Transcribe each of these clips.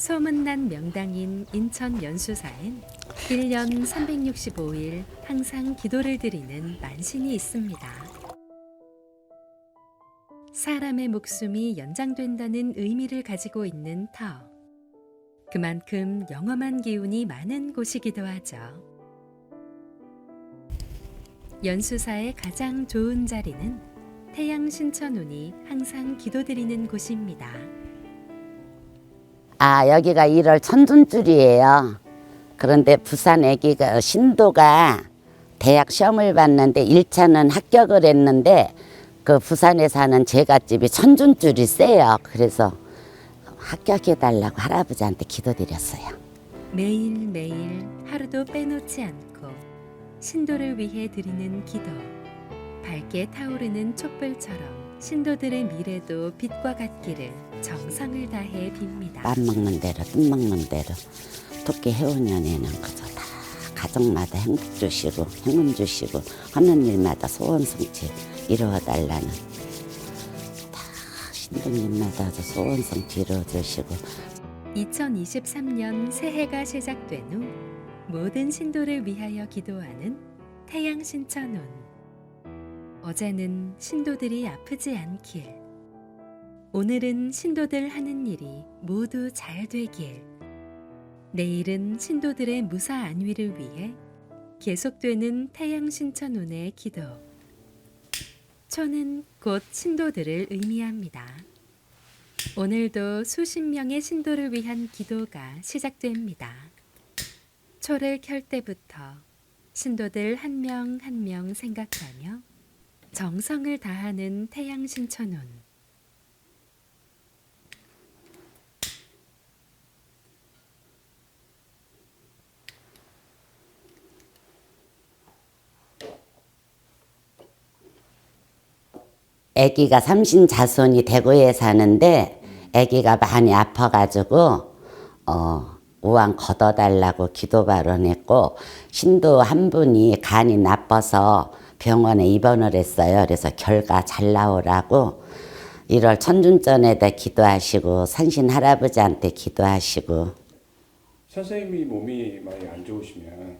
소문난 명당인 인천 연수사엔 1년 365일 항상 기도를 드리는 만신이 있습니다. 사람의 목숨이 연장된다는 의미를 가지고 있는 터. 그만큼 영험한 기운이 많은 곳이기도 하죠. 연수사의 가장 좋은 자리는 태양 신천운이 항상 기도드리는 곳입니다. 아, 여기가 1월 천둔줄이에요. 그런데 부산 애기가 신도가 대학 시험을 봤는데 1차는 합격을 했는데 그 부산에 사는 제갓집이 천준줄이 세요. 그래서 합격해 달라고 할아버지한테 기도드렸어요. 매일매일 하루도 빼놓지 않고 신도를 위해 드리는 기도. 밝게 타오르는 촛불처럼 신도들의 미래도 빛과 같기를 정성을 다해 빕니다. 맘 먹는 대로 뜻 먹는 대로 토끼 해운년에는 그저 다 가정마다 행복 주시고 행운 주시고 하는 일마다 소원 성취 이루어 달라는 다 신도님마다 저 소원 성취 이루어 주시고 2023년 새해가 시작된 후 모든 신도를 위하여 기도하는 태양 신천운. 어제는 신도들이 아프지 않길. 오늘은 신도들 하는 일이 모두 잘 되길. 내일은 신도들의 무사 안위를 위해 계속되는 태양 신천운의 기도. 초는 곧 신도들을 의미합니다. 오늘도 수십 명의 신도를 위한 기도가 시작됩니다. 초를 켤 때부터 신도들 한 명 한 명 생각하며 정성을 다하는 태양 신천운. 아기가 삼신 자손이 대구에 사는데 아기가 많이 아파가지고 어 우왕 걷어달라고 기도 발언했고 신도 한 분이 간이 나빠서 병원에 입원을 했어요. 그래서 결과 잘 나오라고 1월 천준전에다 기도하시고 산신 할아버지한테 기도하시고 선생님이 몸이 많이 안 좋으시면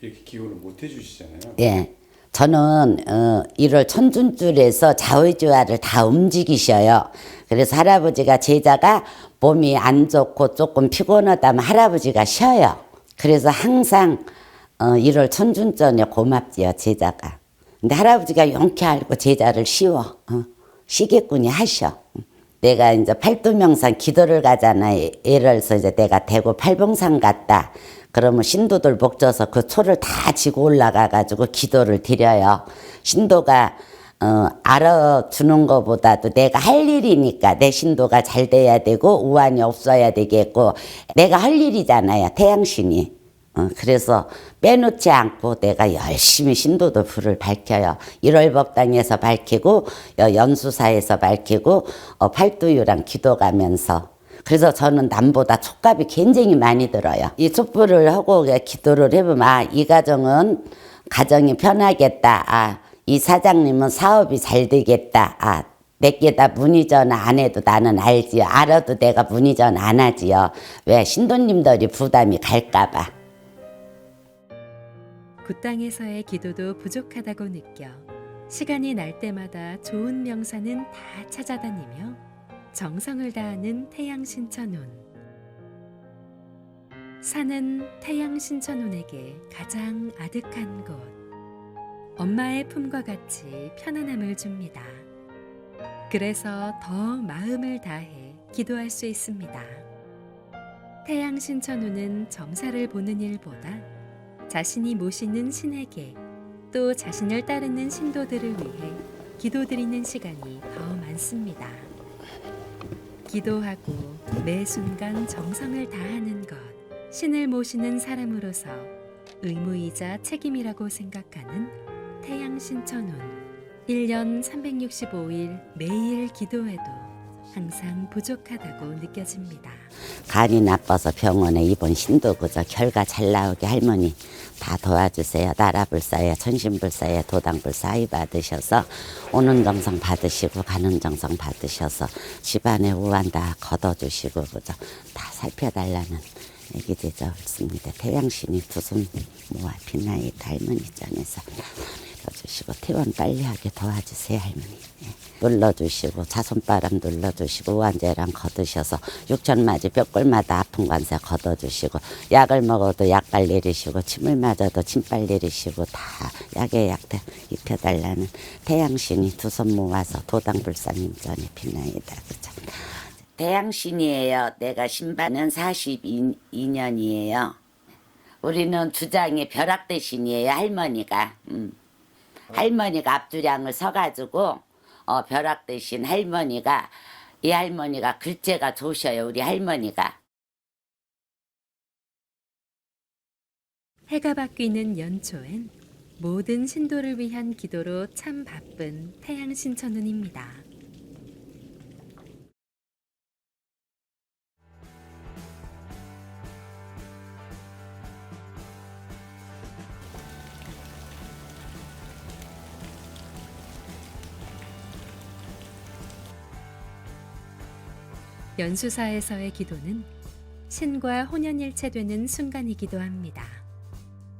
이렇게 기호를 못 해주시잖아요. 예. 저는 어, 1월 천준줄에서 자의주화를 다 움직이셔요. 그래서 할아버지가 제자가 몸이 안 좋고 조금 피곤하다면 할아버지가 쉬어요. 그래서 항상 어, 1월 천준전에 고맙지요 제자가. 근데 할아버지가 용케 알고 제자를 쉬워. 어, 쉬겠군이 하셔. 내가 이제 팔도명산 기도를 가잖아. 예를 들어서 이제 내가 대구 팔봉산 갔다. 그러면 신도들 목져서 그 초를 다 지고 올라가가지고 기도를 드려요. 신도가 어, 알아주는 것보다도 내가 할 일이니까 내 신도가 잘 돼야 되고 우환이 없어야 되겠고 내가 할 일이잖아요. 태양신이. 어, 그래서 빼놓지 않고 내가 열심히 신도도 불을 밝혀요. 1월 법당에서 밝히고 여- 연수사에서 밝히고 어, 팔도유랑 기도 가면서 그래서 저는 남보다 촉값이 굉장히 많이 들어요. 이 촛불을 하고 기도를 해보면 아, 이 가정은 가정이 편하겠다. 아, 이 사장님은 사업이 잘 되겠다. 아, 내게다 문의전 안 해도 나는 알지요. 알아도 내가 문의전 안 하지요. 왜 신도님들이 부담이 갈까봐. 굿땅에서의 기도도 부족하다고 느껴 시간이 날 때마다 좋은 명사는 다 찾아다니며 정성을 다하는 태양 신천운. 산은 태양 신천운에게 가장 아득한 곳. 엄마의 품과 같이 편안함을 줍니다. 그래서 더 마음을 다해 기도할 수 있습니다. 태양 신천운은 점사를 보는 일보다 자신이 모시는 신에게 또 자신을 따르는 신도들을 위해 기도드리는 시간이 더 많습니다. 기도하고 매 순간 정성을 다하는 것, 신을 모시는 사람으로서 의무이자 책임이라고 생각하는 태양 신천운. 1년 365일 매일 기도해도 항상 부족하다고 느껴집니다. 간이 나빠서 병원에 입원 신도 그저 결과 잘 나오게 할머니 다 도와주세요. 나라불사에 천신불사에 도당불사 이 받으셔서 오는 정성 받으시고 가는 정성 받으셔서 집안의 우환 다 걷어주시고 그저 다 살펴달라는 얘기되죠. 없습니다. 태양신이 두 손 모아 빛나이 할머니 전에서 눌러주시고 퇴원 빨리 하게 도와주세요 할머니. 예. 눌러주시고 자손바람 눌러주시고 우한제랑 걷으셔서 육천맞이 뼈골마다 아픈 관세 걷어주시고 약을 먹어도 약발 내리시고 침을 맞아도 침발 내리시고 다 약에 약 입혀달라는 태양신이 두 손 모아서 도당불사님 전에 빛나이다 그죠. 태양신이에요. 내가 신바는 42년이에요. 우리는 주장이 벼락 대신이에요. 할머니가. 음. 할머니가 앞주량을 서가지고 어, 벼락 대신 할머니가 이 할머니가 글재가 좋으셔요. 우리 할머니가. 해가 바뀌는 연초엔 모든 신도를 위한 기도로 참 바쁜 태양 신천운입니다. 연수사에서의 기도는 신과 혼연일체 되는 순간이기도 합니다.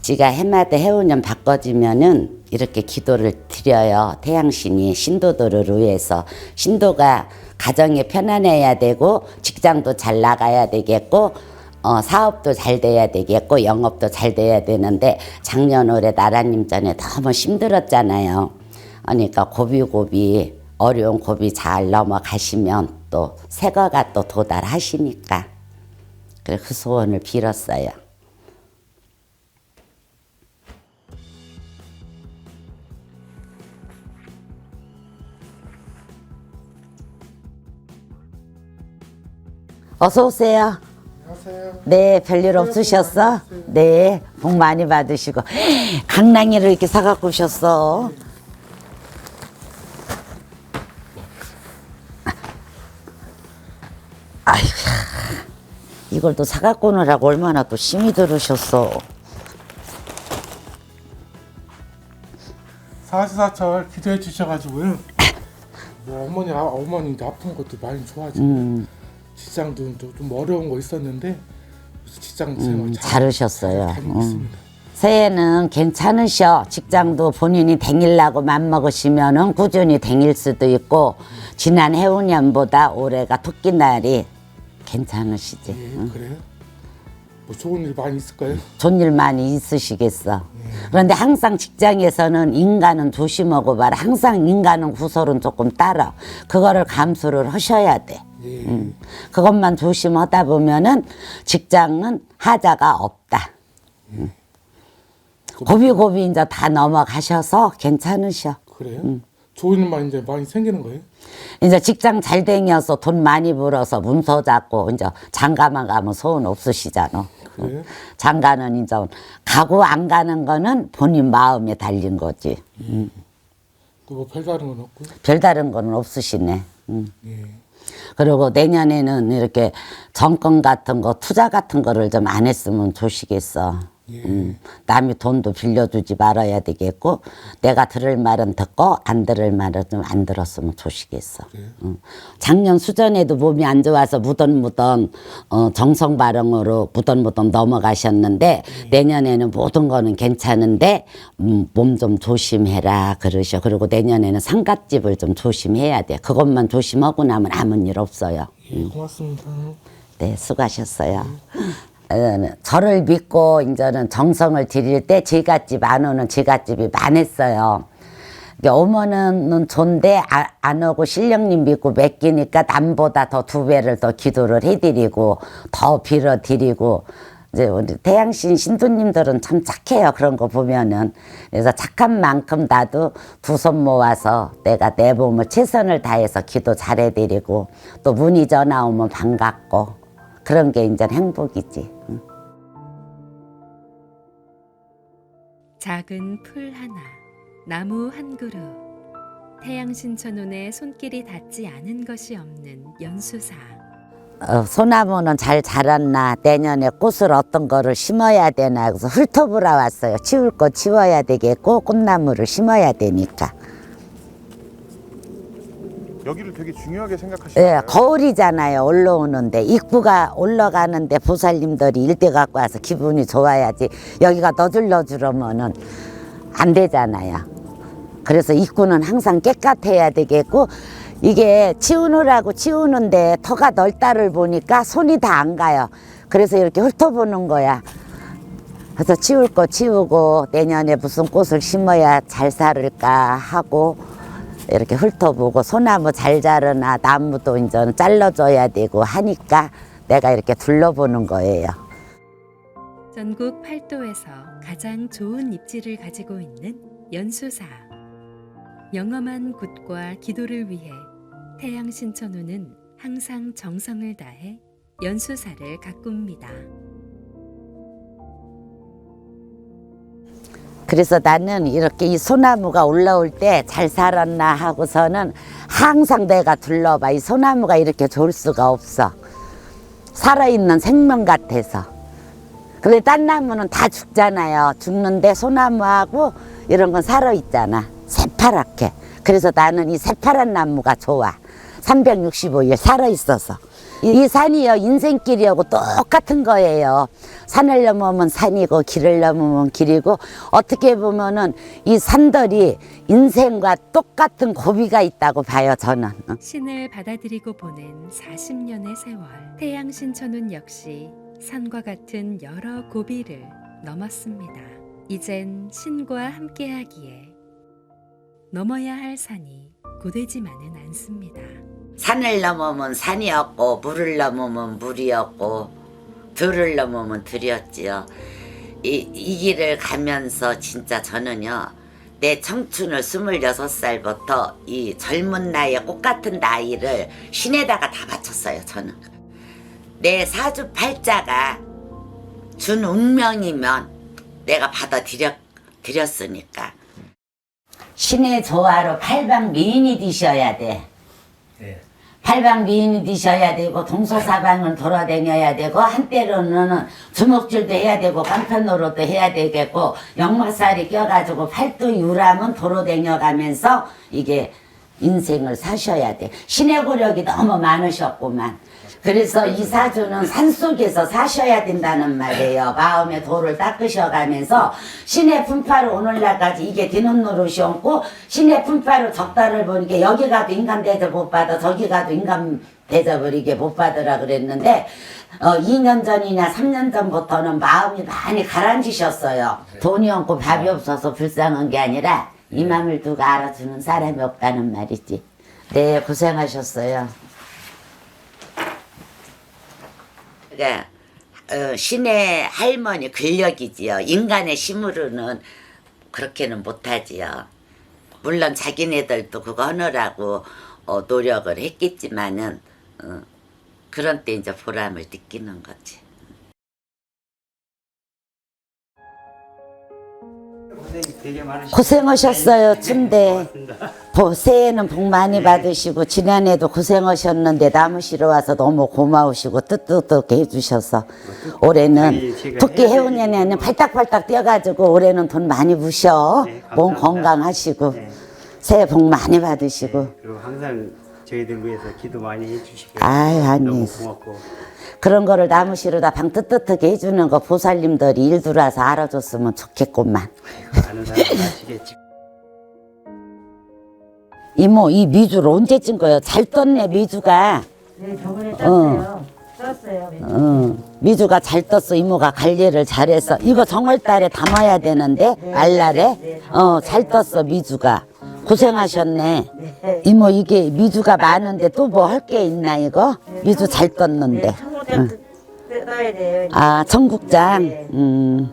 지가 해마다 해운년 바꿔지면은 이렇게 기도를 드려요. 태양신이 신도들을 위해서 신도가 가정이 편안해야 되고 직장도 잘 나가야 되겠고 어, 사업도 잘 돼야 되겠고 영업도 잘 돼야 되는데 작년 올해 나라님 전에 너무 힘들었잖아요. 그러니까 고비고비 어려운 고비 잘 넘어가시면 또 새거가 또 도달하시니까 그래 그 소원을 빌었어요. 어서 오세요. 안녕하세요. 네, 별일 없으셨어? 네, 복 많이 받으시고. 강낭이를 이렇게 사갖고 오셨어. 아이고, 이걸 또 사갖고 오느라고 얼마나 또 힘이 들으셨어. 사시사철 기도해 주셔가지고요. 뭐 어머니 아, 어머니 이제 아픈 것도 많이 좋아지고 음, 직장도 또좀 어려운 거 있었는데 그래서 직장 생활 음, 잘 잘하셨어요. 다니고 음. 있습니다. 새해는 괜찮으셔. 직장도 본인이 댕일라고 맘먹으시면은 꾸준히 댕일 수도 있고, 지난 해운년보다 올해가 토끼날이 괜찮으시지. 예, 그래요? 뭐 좋은 일 많이 있을까요? 좋은 일 많이 있으시겠어. 그런데 항상 직장에서는 인간은 조심하고 봐라. 항상 인간은 구설은 조금 따라. 그거를 감수를 하셔야 돼. 예. 음. 그것만 조심하다 보면은 직장은 하자가 없다. 음. 고비고비 이제 다 넘어가셔서 괜찮으셔. 그래요? 음. 좋은 일만 이제 많이 생기는 거예요? 이제 직장 잘 댕겨서 돈 많이 벌어서 문서 잡고 이제 장가만 가면 소원 없으시잖아. 그래요? 장가는 이제 가고 안 가는 거는 본인 마음에 달린 거지. 그뭐 별다른 건 없고. 별다른 거는 없으시네. 음. 예. 그리고 내년에는 이렇게 정권 같은 거, 투자 같은 거를 좀 안 했으면 좋으시겠어. 예. 음, 남이 돈도 빌려주지 말아야 되겠고, 내가 들을 말은 듣고, 안 들을 말은 좀 안 들었으면 좋으시겠어. 음. 작년 수전에도 몸이 안 좋아서 무던무던, 어, 정성 발언으로 무던무던 넘어가셨는데, 내년에는 모든 거는 괜찮은데, 음, 몸 좀 조심해라, 그러셔. 그리고 내년에는 상갓집을 좀 조심해야 돼. 그것만 조심하고 나면 아무 일 없어요. 예, 고맙습니다. 네, 수고하셨어요. 어, 저를 믿고 이제는 정성을 드릴 때 제갓집 안 오는 제갓집이 많았어요. 어머는 좋은데 아- 안 오고 신령님 믿고 맡기니까 남보다 더 두 배를 더 기도를 해드리고 더 빌어드리고 이제 우리 태양신 신도님들은 참 착해요 그런 거 보면은 그래서 착한 만큼 나도 두 손 모아서 내가 내 몸을 최선을 다해서 기도 잘해드리고 또 문의 전화 오면 반갑고 그런 게 이제 행복이지. 응. 작은 풀 하나, 나무 한 그루, 태양 신천운의 손길이 닿지 않은 것이 없는 연수사. 어, 소나무는 잘 자랐나 내년에 꽃을 어떤 거를 심어야 되나 그래서 훑어보러 왔어요. 치울 거 치워야 되겠고 꽃나무를 심어야 되니까. 여기를 되게 중요하게 생각하시나요? 예, 거울이잖아요. 올라오는데 입구가 올라가는데 보살님들이 일대 갖고 와서 기분이 좋아야지. 여기가 너줄너줄하면은 안 되잖아요. 그래서 입구는 항상 깨끗해야 되겠고 이게 치우느라고 치우는데 터가 넓다를 보니까 손이 다 안 가요. 그래서 이렇게 훑어보는 거야. 그래서 치울 거 치우고 내년에 무슨 꽃을 심어야 잘 살을까 하고 이렇게 훑어보고 소나무 잘 자르나 나무도 이제 잘라줘야 되고 하니까 내가 이렇게 둘러보는 거예요. 전국 팔도에서 가장 좋은 입지를 가지고 있는 연수사. 영험한 굿과 기도를 위해 태양 신천운은 항상 정성을 다해 연수사를 가꿉니다. 그래서 나는 이렇게 이 소나무가 올라올 때 잘 살았나 하고서는 항상 내가 둘러봐. 이 소나무가 이렇게 좋을 수가 없어. 살아있는 생명 같아서. 근데 딴 나무는 다 죽잖아요. 죽는데 소나무하고 이런 건 살아있잖아. 새파랗게. 그래서 나는 이 새파란 나무가 좋아. 365일 살아있어서. 이, 이 산이요, 인생길이하고 똑같은 거예요. 산을 넘으면 산이고, 길을 넘으면 길이고, 어떻게 보면은 이 산들이 인생과 똑같은 고비가 있다고 봐요, 저는. 신을 받아들이고 보낸 40년의 세월. 태양 신천운 역시 산과 같은 여러 고비를 넘었습니다. 이젠 신과 함께하기에 넘어야 할 산이 고되지만은 않습니다. 산을 넘으면 산이었고 물을 넘으면 물이었고 들을 넘으면 들이었지요. 이, 이 길을 가면서 진짜 저는요 내 청춘을 스물여섯 살부터 이 젊은 나이에 꽃 같은 나이를 신에다가 다 바쳤어요 저는 내 사주 팔자가 준 운명이면 내가 받아들였 드렸으니까 신의 조화로 팔방 미인이 되셔야 돼. 팔방 미인이 되셔야 되고 동서사방을 돌아다녀야 되고 한때로는 주먹질도 해야 되고 깡편노로도 해야 되겠고 역마살이 껴가지고 팔도 유람은 돌아다녀가면서 이게 인생을 사셔야 돼. 신의 고력이 너무 많으셨구만. 그래서 이 사주는 산속에서 사셔야 된다는 말이에요. 마음의 돌을 닦으셔가면서 신의 품파로 오늘날까지 이게 디는 노릇이었고 신의 품파로 적다를 보니까 여기 가도 인간 대접 못 받아 저기 가도 인간 대접을 이게 못 받으라 그랬는데 어, 2년 전이나 3년 전부터는 마음이 많이 가라앉으셨어요. 돈이 없고 밥이 없어서 불쌍한 게 아니라 이 맘을 두고 알아주는 사람이 없다는 말이지. 네, 고생하셨어요. 그러니까 어, 신의 할머니 근력이지요. 인간의 힘으로는 그렇게는 못하지요. 물론 자기네들도 그거 하느라고 어, 노력을 했겠지만은 어, 그런 때 이제 보람을 느끼는 거지. 고생하셨어요, 춘대. 보- 새해에는 복 많이 받으시고 지난해도 고생하셨는데 나무시러 와서 너무 고마우시고 뜻뜻하게 해주셔서 올해는 아니, 제가 토끼 해운년에는 팔딱팔딱 뛰어가지고 올해는 돈 많이 부셔 네, 몸. 건강하시고 네. 새해 복 많이 받으시고 그리고 항상 저희들 위해서 기도 많이 해주시고 아이, 아니. 너무 고맙고 그런 거를 나무시러다 방 뜨뜻하게 해주는 거 보살님들이 일들어와서 알아줬으면 좋겠구만. 아는 사람 아시겠지. 이모 이 미주를 언제 찐 거예요? 잘 떴네 미주가. 네, 저번에 어. 땄어요. 땄어요. 어, 미주가 잘 떴어. 이모가 관리를 잘해서. 이거 정월달에 담아야 되는데 알날에? 어 잘 떴어 미주가. 고생하셨네. 이모 이게 미주가 많은데 또 뭐 할 게 있나 이거? 미주 잘 떴는데 네, 청소장 뜯어야 돼요. 아 청국장 네. 음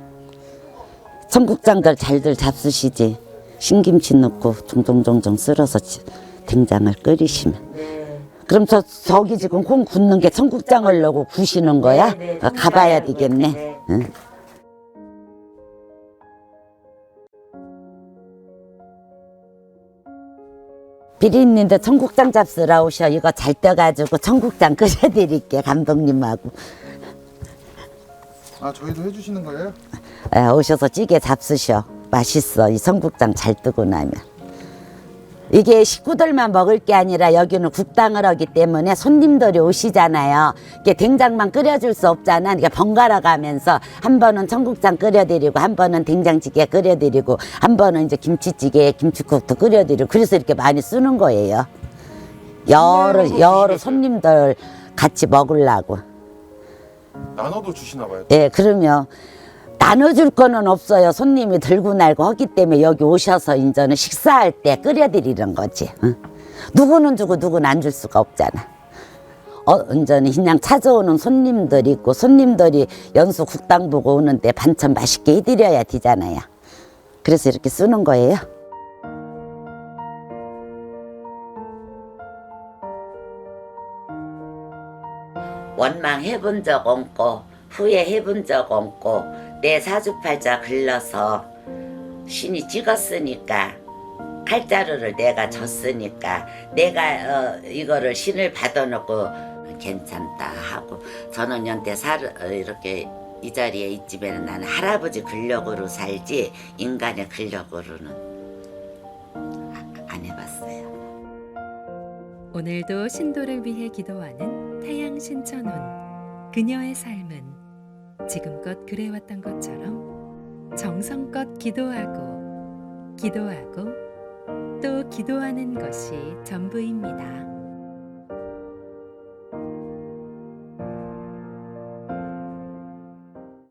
청국장들 잘들 잡수시지 신김치 넣고 종종종종 쓸어서 지- 된장을 끓이시면 네. 그럼 저 저기 지금 콩 굽는 게 청국장을 넣고 구시는 거야? 네, 네, 어, 가봐야 되겠네. 네. 응. 비린님도 청국장 잡수러 오셔. 이거 잘 떠가지고 청국장 끓여드릴게 감독님하고. 아 저희도 해주시는 거예요? 에, 오셔서 찌개 잡수셔. 맛있어. 이 청국장 잘 뜨고 나면. 이게 식구들만 먹을 게 아니라 여기는 국당을 하기 때문에 손님들이 오시잖아요. 이게 된장만 끓여줄 수 없잖아. 이게 번갈아 가면서 한 번은 청국장 끓여드리고 한 번은 된장찌개 끓여드리고 한 번은 이제 김치찌개, 김치국도 끓여드리고 그래서 이렇게 많이 쓰는 거예요. 여러 여러 손님들 같이 먹으려고. 나눠도 주시나 봐요. 예, 그러면 나눠줄 거는 없어요. 손님이 들고 날고 하기 때문에 여기 오셔서 이제는 식사할 때 끓여드리는 거지. 응? 누구는 주고 누구는 안 줄 수가 없잖아. 어, 이제는 그냥 찾아오는 손님들 있고 손님들이 연수 국당 보고 오는데 반찬 맛있게 해드려야 되잖아요. 그래서 이렇게 쓰는 거예요. 원망해본 적 없고 후회해본 적 없고 내 사주팔자 글러서 신이 찍었으니까 칼자루를 내가 줬으니까 내가 어, 이거를 신을 받아놓고 괜찮다 하고 저는 연태 살 어, 이렇게 이 자리에 있지만은 나는 할아버지 근력으로 살지 인간의 근력으로는 아- 안 해봤어요. 오늘도 신도를 위해 기도하는 태양 신천혼. 그녀의 삶은 지금껏 그래왔던 것처럼 정성껏 기도하고 기도하고 또 기도하는 것이 전부입니다.